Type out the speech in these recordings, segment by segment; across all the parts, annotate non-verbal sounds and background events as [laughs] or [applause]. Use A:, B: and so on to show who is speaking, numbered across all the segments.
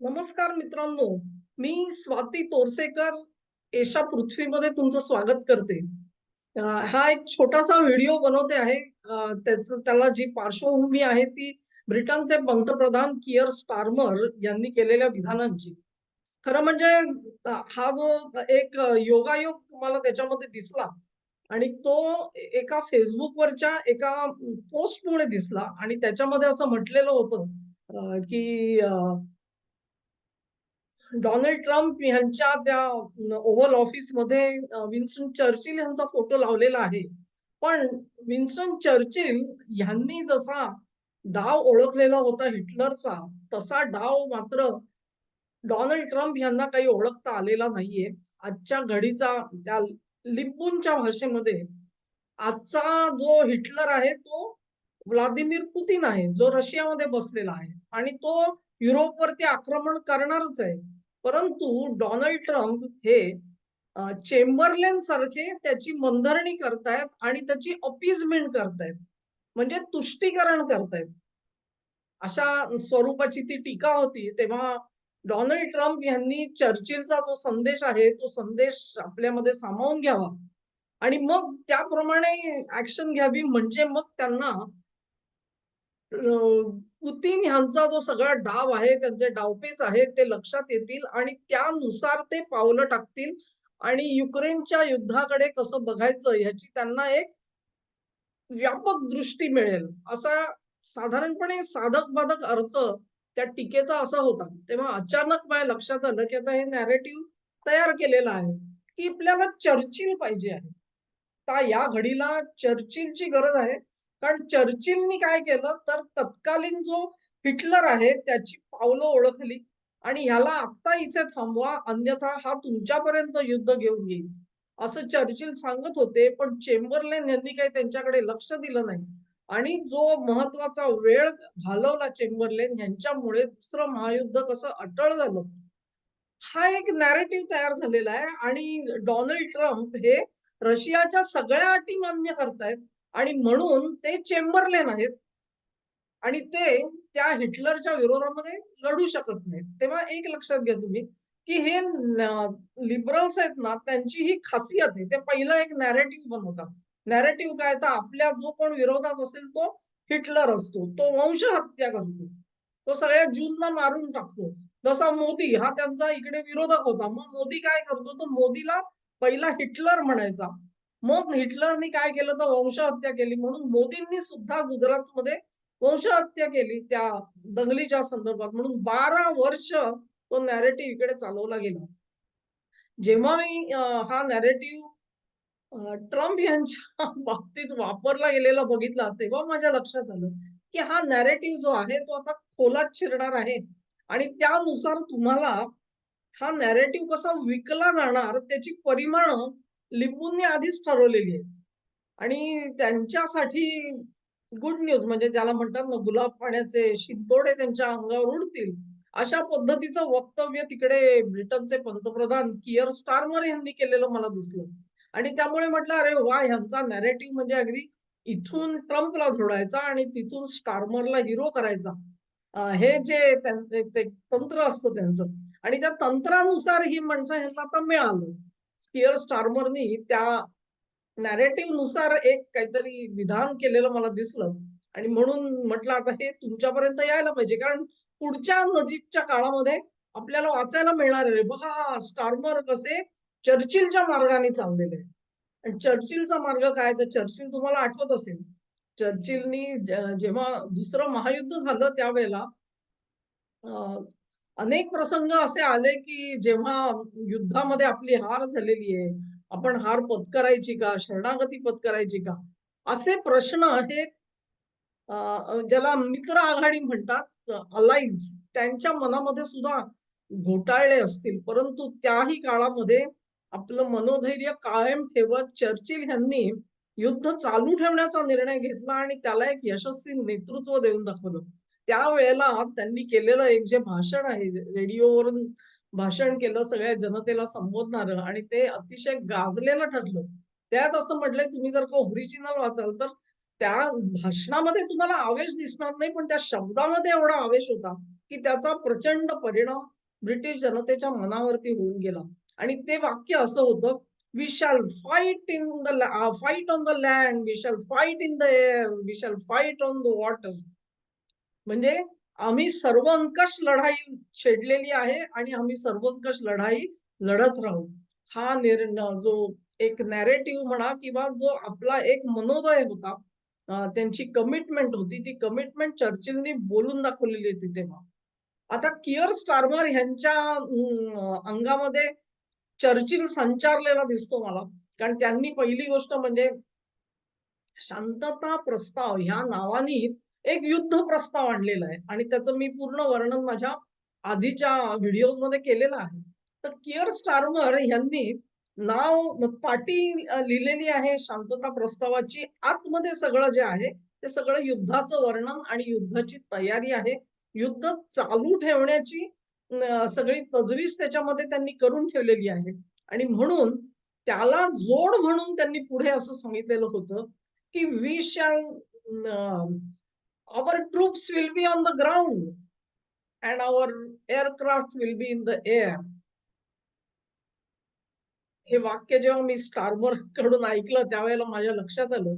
A: नमस्कार मित्रांनो मी स्वाती तोरसेकर एशा पृथ्वीमध्ये तुमचं स्वागत करते. हा एक छोटासा व्हिडिओ बनवते आहे. त्याला जी पार्श्वभूमी आहे ती ब्रिटनचे पंतप्रधान किअर स्टार्मर यांनी केलेल्या विधानांची. खरं म्हणजे हा जो एक योगायोग तुम्हाला त्याच्यामध्ये दिसला आणि तो एका फेसबुकवरच्या एका पोस्टमुळे दिसला आणि त्याच्यामध्ये असं म्हटलेलं होतं की डोनाल्ड ट्रम्प यांच्या त्या ओव्हल ऑफिसमध्ये विन्स्टन चर्चिल यांचा फोटो लावलेला आहे. पण विन्स्टन चर्चिल यांनी जसा डाव ओळखलेला होता हिटलरचा तसा डाव मात्र डोनाल्ड ट्रम्प यांना काही ओळखता आलेला नाहीये. आजच्या घडीचा त्या लिपूनच्या भाषेमध्ये आजचा जो हिटलर आहे तो व्लादिमीर पुतीन आहे जो रशियामध्ये बसलेला आहे. आणि तो युरोपवरती आक्रमण करणारच आहे. परंतु डोनाल्ड ट्रम्प हे चेंबरलेन सारखे त्याची मंदरणी करतायत आणि त्याची अपीजमेंट करतायत. म्हणजे तुष्टीकरण करतायत. अशा स्वरूपाची ती टीका होती तेव्हा डोनाल्ड ट्रम्प यांनी चर्चिलचा जो संदेश आहे तो संदेश आपल्यामध्ये सामावून घ्यावा. आणि मग त्याप्रमाणे ऍक्शन घ्यावी म्हणजे मग त्यांना पुतीन यांचा जो सगळा डाव आहे त्यांचे डावपेच आहेत ते लक्षात येतील आणि त्यानुसार ते पावलं टाकतील. आणि युक्रेनच्या युद्धाकडे कसं बघायचं ह्याची त्यांना एक व्यापक दृष्टी मिळेल. असा साधारणपणे साधक बाधक अर्थ त्या टीकेचा असा होता. तेव्हा अचानक माझ्या लक्षात आलं की आता हे नॅरेटिव्ह तयार केलेलं आहे की आपल्याला चर्चिल पाहिजे आहे. या घडीला चर्चिलची गरज आहे. कारण चर्चिलनी काय केलं तर तत्कालीन जो हिटलर आहे त्याची पावलं ओळखली. आणि ह्याला आत्ता इथे थांबवा अन्यथा हा तुमच्यापर्यंत युद्ध घेऊन येईल. असं चर्चिल सांगत होते पण चेंबरलेन यांनी काही त्यांच्याकडे लक्ष दिलं नाही. आणि जो महत्त्वाचा वेळ घालवला चेंबरलेन यांच्यामुळे दुसरं महायुद्ध कसं अटळ झालं? हा एक नॅरेटिव्ह तयार झालेला आहे. आणि डोनाल्ड ट्रम्प हे रशियाच्या सगळ्या अटी मान्य करतायत. आणि म्हणून ते चेंबरलेन आहेत. आणि ते त्या हिटलरच्या विरोधामध्ये लढू शकत नाहीत. तेव्हा एक लक्षात घ्या तुम्ही की हे लिबरल्स आहेत ना त्यांची ही खासियत आहे. ते पहिलं एक नॅरेटिव्ह बनवतात. नॅरेटिव्ह काय? तर आपल्या जो कोण विरोधात असेल तो हिटलर असतो. तो वंश हत्या करतो. तो सगळ्या जूनना मारून टाकतो. जसा मोदी हा त्यांचा इकडे विरोधक होता. मग मोदी काय करतो? तो मोदीला पहिला हिटलर म्हणायचा. मग हिटलरनी काय केलं तर वंशहत्या केली. म्हणून मोदींनी सुद्धा गुजरातमध्ये वंशहत्या केली त्या दंगलीच्या संदर्भात. म्हणून बारा वर्ष तो नॅरेटिव्ह इकडे चालवला गेला. जेव्हा मी हा नॅरेटिव्ह ट्रम्प यांच्या [laughs] बाबतीत वापरला गेलेला बघितला तेव्हा माझ्या लक्षात आलं की हा नॅरेटिव्ह जो आहे तो आता खोलात शिरणार आहे. आणि त्यानुसार तुम्हाला हा नॅरेटिव्ह कसा विकला जाणार त्याची परिमाण लिंबूंनी आधीच ठरवलेली आहे. आणि त्यांच्यासाठी गुड न्यूज म्हणजे ज्याला म्हणतात ना गुलाब पाण्याचे शिंतोडे त्यांच्या अंगावर उडतील अशा पद्धतीचं वक्तव्य तिकडे ब्रिटनचे पंतप्रधान किअर स्टारमर यांनी केलेलं मला दिसलं. आणि त्यामुळे म्हटलं अरे वा ह्यांचा नॅरेटिव्ह म्हणजे अगदी इथून ट्रम्पला जोडायचा आणि तिथून स्टारमरला हिरो करायचा. हे जे ते तंत्र असतं त्यांचं. आणि त्या तंत्रानुसार ही माणसं ह्यांना आता मिळालं. कियर स्टारमरनी त्या नॅरेटिव्हनुसार एक काहीतरी विधान केलेलं मला दिसलं. आणि म्हणून म्हटलं आता हे तुमच्यापर्यंत यायला पाहिजे. कारण पुढच्या नजीकच्या काळामध्ये आपल्याला वाचायला मिळणार आहे. बघा स्टारमर कसे चर्चिलच्या मार्गाने चाललेले आणि चर्चिलचा मार्ग काय? तर चर्चिल तुम्हाला आठवत असेल. चर्चिलनी जेव्हा दुसरं महायुद्ध झालं त्यावेळेला अनेक प्रसंग असे आले की जेव्हा युद्धामध्ये आपली हार झालेली आहे आपण हार पत्करायची का शरणागती पत्करायची का? असे प्रश्न हे ज्याला मित्र आघाडी म्हणतात अलाइज त्यांच्या मनामध्ये सुद्धा घोटाळले असतील. परंतु त्याही काळामध्ये आपलं मनोधैर्य कायम ठेवत चर्चिल यांनी युद्ध चालू ठेवण्याचा निर्णय घेतला आणि त्याला एक यशस्वी नेतृत्व देऊन दाखवलं. त्यावेळेला त्यांनी केलेलं एक जे भाषण आहे रेडिओवरून भाषण केलं सगळ्या जनतेला संबोधणार आणि ते अतिशय गाजलेलं ठरलं. त्यात असं म्हटलंय तुम्ही जर का ओरिजिनल वाचाल तर त्या भाषणामध्ये तुम्हाला आवेश दिसणार नाही पण त्या शब्दामध्ये एवढा आवेश होता की त्याचा प्रचंड परिणाम ब्रिटिश जनतेच्या मनावरती होऊन गेला. आणि ते वाक्य असं होतं we shall fight in the fight on the land we shall fight in the air we shall fight on the water म्हणजे आम्ही सर्वंकष लढाई छेडलेली आहे आणि आम्ही सर्वंकष लढाई लढत राहू. हा निर्णय जो एक नॅरेटिव्ह म्हणा किंवा जो आपला एक मनोदय होता त्यांची कमिटमेंट होती ती कमिटमेंट चर्चिलनी बोलून दाखवलेली होती तेव्हा. आता किअर स्टार्मर ह्यांच्या अंगामध्ये चर्चिल संचारलेला दिसतो मला. कारण त्यांनी पहिली गोष्ट म्हणजे शांतता प्रस्ताव ह्या नावानी एक युद्ध प्रस्ताव आणलेला आहे. आणि त्याचं मी पूर्ण वर्णन माझ्या आधीच्या व्हिडिओजमध्ये केलेलं आहे. तर किअर स्टार्मर यांनी नाव पाटी लिहिलेली आहे शांतता प्रस्तावाची. आतमध्ये सगळं जे आहे ते सगळं युद्धाचं वर्णन आणि युद्धाची तयारी आहे. युद्ध चालू ठेवण्याची सगळी तजवीज त्याच्यामध्ये त्यांनी करून ठेवलेली आहे. आणि म्हणून त्याला जोड म्हणून त्यांनी पुढे असं सांगितलेलं होतं की we shall our troops will be on the ground and our aircraft will be in the air. हे वाक्य जेव्हा मी स्टार्मरकडून ऐकलं त्यावेळेला माझ्या लक्षात आलं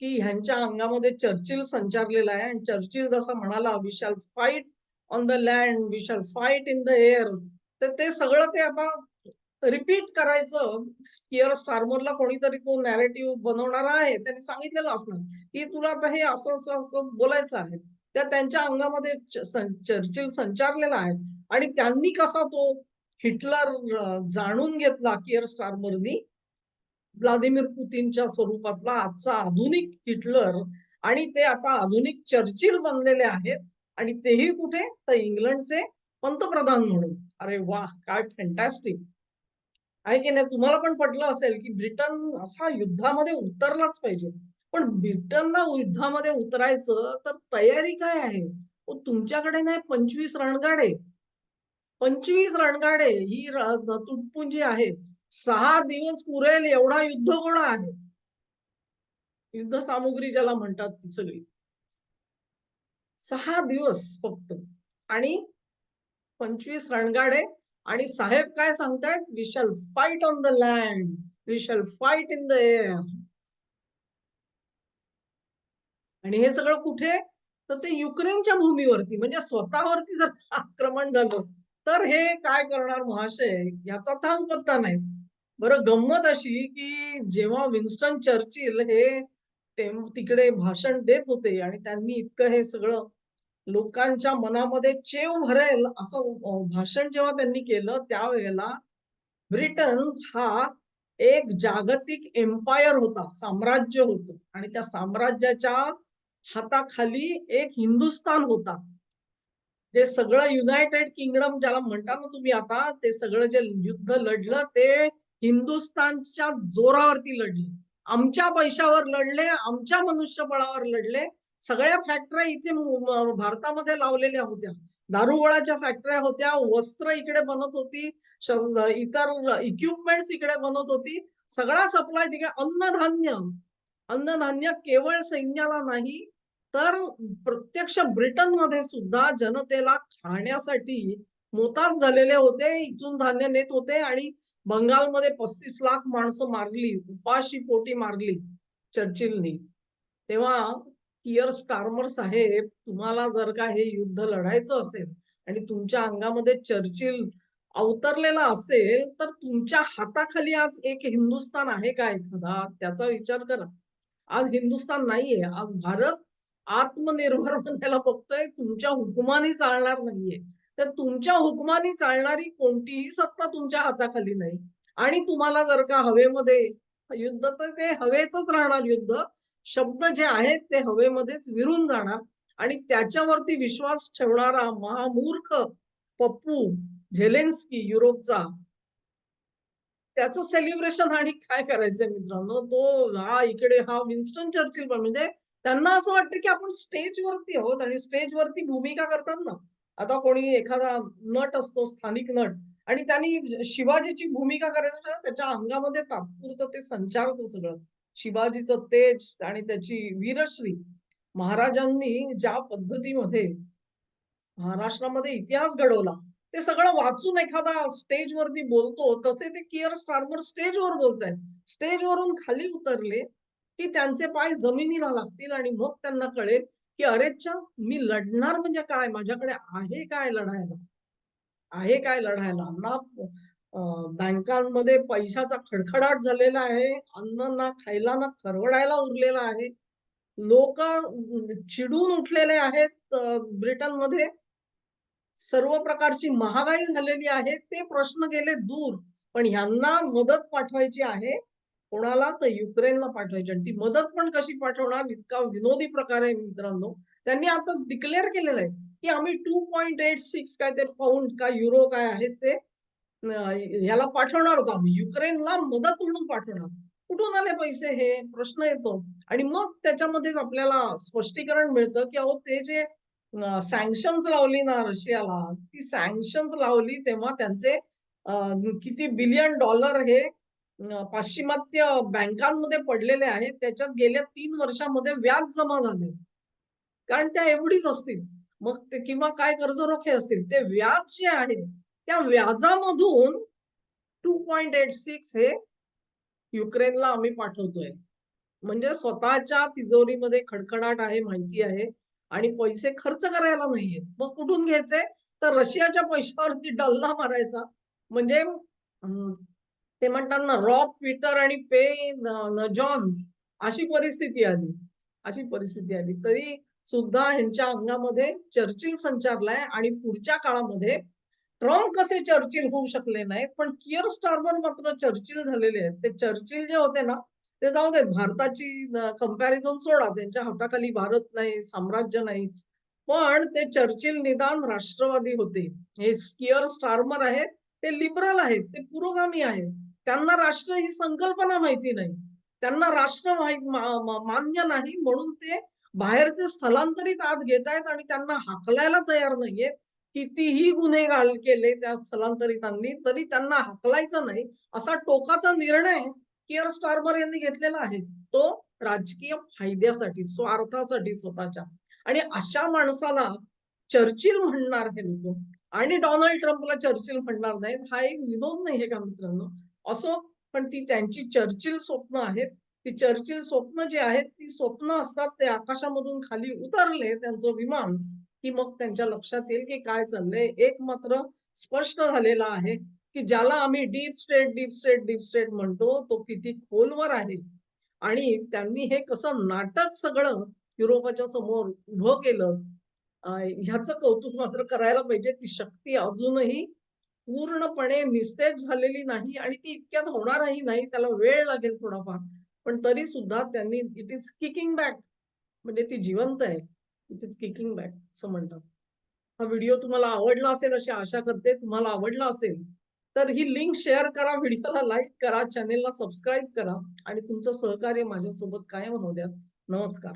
A: की ह्यांच्या अंगामध्ये चर्चिल संचारलेला आहे आणि चर्चिल जसा म्हणाला we shall fight on the land we shall fight in the air तर ते सगळं ते आता रिपीट करायचं किअर स्टार्मरला कोणीतरी तो नॅरेटिव्ह बनवणारा आहे त्यांनी सांगितलेलं असणार. की तुला आता हे असं असं असं बोलायचं आहे. त्या त्यांच्या अंगामध्ये चर्चिल संचारलेला आहे. आणि त्यांनी कसा तो हिटलर जाणून घेतला किअर स्टार्मरनी? व्लादिमीर पुतीनच्या स्वरूपातला आजचा आधुनिक हिटलर. आणि ते आता आधुनिक चर्चिल बनलेले आहेत. आणि तेही कुठे? तर इंग्लंडचे पंतप्रधान म्हणून. अरे वा काय फॅन्टॅस्टिक आहे की नाही? तुम्हाला पण पटलं असेल की ब्रिटन असा युद्धामध्ये उतरलाच पाहिजे. पण ब्रिटनला युद्धामध्ये उतरायचं तर तयारी काय आहे? तुमच्याकडे नाही पंचवीस रणगाडे. पंचवीस रणगाडे ही तुटपुंजी आहे सहा दिवस पुरेल एवढा युद्ध कोणा आहे? युद्ध सामुग्री ज्याला म्हणतात ती सगळी. सहा दिवस फक्त. आणि पंचवीस रणगाडे आणि साहेब काय सांगतायत? We shall fight on the land we shall fight in the air आणि हे सगळं कुठे? तर ते युक्रेनच्या भूमीवरती म्हणजे स्वतःवरती जर [laughs] आक्रमण झालं तर हे काय करणार महाशय? याचा थांग पत्ता नाही. बरं गंमत अशी की जेव्हा विन्स्टन चर्चिल हे ते तिकडे भाषण देत होते आणि त्यांनी इतकं हे सगळं लोकांच्या मनामध्ये चेव भरेल असं भाषण जेव्हा त्यांनी केलं त्यावेळेला ब्रिटन हा एक जागतिक एम्पायर होता साम्राज्य होतं. आणि त्या साम्राज्याच्या हाताखाली एक हिंदुस्थान होता. जे सगळं युनायटेड किंगडम ज्याला म्हणता ना तुम्ही आता ते सगळं जे युद्ध लढलं ते हिंदुस्थानच्या जोरावरती लढले. आमच्या पैशावर लढले आमच्या मनुष्यबळावर लढले. सगळ्या फॅक्टऱ्या इथे भारतामध्ये लावलेल्या होत्या. दारुगोळाच्या फॅक्टऱ्या होत्या वस्त्र इकडे बनत होती इतर इक्विपमेंट्स इकडे बनत होती. सगळा सप्लाय तिकडे अन्नधान्य अन्नधान्य केवळ सैन्याला नाही तर प्रत्यक्ष ब्रिटनमध्ये सुद्धा जनतेला खाण्यासाठी मोताद झालेले होते इथून धान्य नेत होते आणि बंगालमध्ये पस्तीस लाख माणसं मारली उपाशी पोटी मारली चर्चिलनी. तेव्हा किअर स्टार्मर साहेब तुम्हाला जर का हे युद्ध लढायचं असेल आणि तुमच्या अंगामध्ये चर्चिल अवतरलेला असेल तर तुमच्या हाताखाली आज एक हिंदुस्थान आहे का एखादा? त्याचा विचार करा. आज हिंदुस्थान नाहीये. आज भारत आत्मनिर्भर बनायला बघतोय. तुमच्या हुकमाने चालणार नाहीये. तर तुमच्या हुकुमाने चालणारी कोणतीही सत्ता तुमच्या हाताखाली नाही. आणि तुम्हाला जर का हवेमध्ये युद्ध तर ते हवेतच राहणार युद्ध. शब्द जे आहेत ते हवेमध्येच विरून जाणार आणि त्याच्यावरती विश्वास ठेवणारा महामूर्ख पप्पू झेलेन्स्की युरोपचा. त्याचं सेलिब्रेशन आणि काय करायचंय मित्रांनो? तो हा इकडे हा विन्स्टन चर्चिल पण म्हणजे त्यांना असं वाटतं की आपण स्टेजवरती आहोत आणि स्टेजवरती भूमिका करतात ना. आता कोणी एखादा नट असतो स्थानिक नट आणि त्यांनी शिवाजीची भूमिका करायची ना, त्याच्या अंगामध्ये तात्पुरतं ते संचारतो सगळं. शिवाजीचं तेज आणि त्याची वीरश्री महाराजांनी ज्या पद्धतीमध्ये महाराष्ट्रामध्ये इतिहास घडवला ते सगळं वाचून एखादा स्टेजवरती बोलतो तसे ते किअर स्टारमर स्टेजवर बोलतायत. स्टेजवरून खाली उतरले की त्यांचे पाय जमिनीला लागतील आणि मग त्यांना कळेल की अरेच्छा मी लढणार म्हणजे काय? माझ्याकडे आहे काय लढायला? आहे काय लढायला? ना बँकांमध्ये पैशाचा खडखडाट झालेला आहे अन्न ना खायला ना खरवडायला उरलेला आहे. लोक चिडून उठलेले आहेत ब्रिटनमध्ये. सर्व प्रकारची महागाई झालेली आहे ते प्रश्न गेले दूर. पण ह्यांना मदत पाठवायची आहे कोणाला तर युक्रेनला पाठवायची आणि ती मदत पण कशी पाठवणार इतका विनोदी प्रकार आहे मित्रांनो. त्यांनी आता डिक्लेअर केलेलं आहे की आम्ही टू पॉईंट एट सिक्स काय ते पाऊंड काय युरो काय आहे ते ह्याला पाठवणार होतो आम्ही. युक्रेनला मदत म्हणून पाठवणार. कुठून आले पैसे हे? प्रश्न येतो. आणि मग त्याच्यामध्येच आपल्याला स्पष्टीकरण मिळतं की अहो ते जे सँक्शन्स लावली ना रशियाला ती सँक्शन्स लावली तेव्हा त्यांचे किती बिलियन डॉलर हे पाश्चिमात्य बँकांमध्ये पडलेले आहेत. त्याच्यात गेल्या तीन वर्षामध्ये व्याज जमा झाले. कारण त्या एवढीच असतील. मग ते किंवा काय कर्जरोखे असतील ते व्याज जे आहे त्या व्याजामधून टू पॉइंट एट सिक्स हे युक्रेनला आम्ही पाठवतोय. म्हणजे स्वतःच्या तिजोरीमध्ये खडखडाट आहे माहिती आहे आणि पैसे खर्च करायला नाहीयेत. मग कुठून घ्यायचे? तर रशियाच्या पैशावरती डल्ला मारायचा. म्हणजे ते म्हणतात ना रॉक पीटर आणि पे न- जॉन अशी परिस्थिती आली. अशी परिस्थिती आली. तरी सुद्धा ह्यांच्या अंगामध्ये चर्चिल संचारलाय आणि पुढच्या काळामध्ये ट्रम्प कसे चर्चिल होऊ शकले नाहीत पण किअर स्टारमर मात्र चर्चिल झालेले आहेत. ते चर्चिल जे होते ना ते जाऊ दे भारताची कंपॅरिझन सोडा. त्यांच्या हाताखाली भारत नाही साम्राज्य नाही. पण ते चर्चिल निदान राष्ट्रवादी होते. हे किअर स्टार्मर आहेत ते लिबरल आहेत ते पुरोगामी आहेत. त्यांना राष्ट्र ही संकल्पना माहिती नाही. त्यांना राष्ट्र माहीत मान्य नाही म्हणून ते बाहेरचे स्थलांतरित आत घेत आहेत आणि त्यांना हाकलायला तयार नाहीयेत. कितीही गुन्हे घाल केले त्या स्थलांतरितांनी तरी त्यांना हकलायचं नाही असा टोकाचा निर्णय किअर स्टार्मर यांनी घेतलेला आहे. तो राजकीय फायद्यासाठी स्वार्थासाठी स्वतःच्या. आणि अशा माणसाला चर्चिल म्हणणार हे लोक. आणि डोनाल्ड ट्रम्पला चर्चिल म्हणणार नाहीत. हा एक विनोद नाही हे का मित्रांनो? असो पण ती त्यांची चर्चिल स्वप्न आहेत. ती चर्चिल स्वप्न जी आहेत ती स्वप्न असतात ते आकाशामधून खाली उतरले त्यांचं विमान की मग त्यांच्या लक्षात येईल की काय चाललंय. एक मात्र स्पष्ट झालेला आहे की ज्याला आम्ही deep state deep state deep state म्हणतो तो किती खोलवर आहे. आणि त्यांनी हे कसं नाटक सगळं युरोपाच्या समोर उभं केलं ह्याचं कौतुक मात्र करायला पाहिजे. ती शक्ती अजूनही पूर्णपणे निस्तेज झालेली नाही आणि ती इतक्यात होणारही नाही त्याला वेळ लागेल थोडाफार. पण तरी सुद्धा त्यांनी इट इज किकिंग बॅक म्हणजे ती जिवंत आहे. इट इज किकिंग बॅक असं म्हणतात. हा व्हिडिओ तुम्हाला आवडला असेल अशी आशा करते तुम्हाला आवडला असेल तर ही लिंक शेअर करा व्हिडिओला लाईक करा चॅनेलला सबस्क्राईब करा आणि तुमचं सहकार्य माझ्यासोबत कायम होऊ द्या. नमस्कार.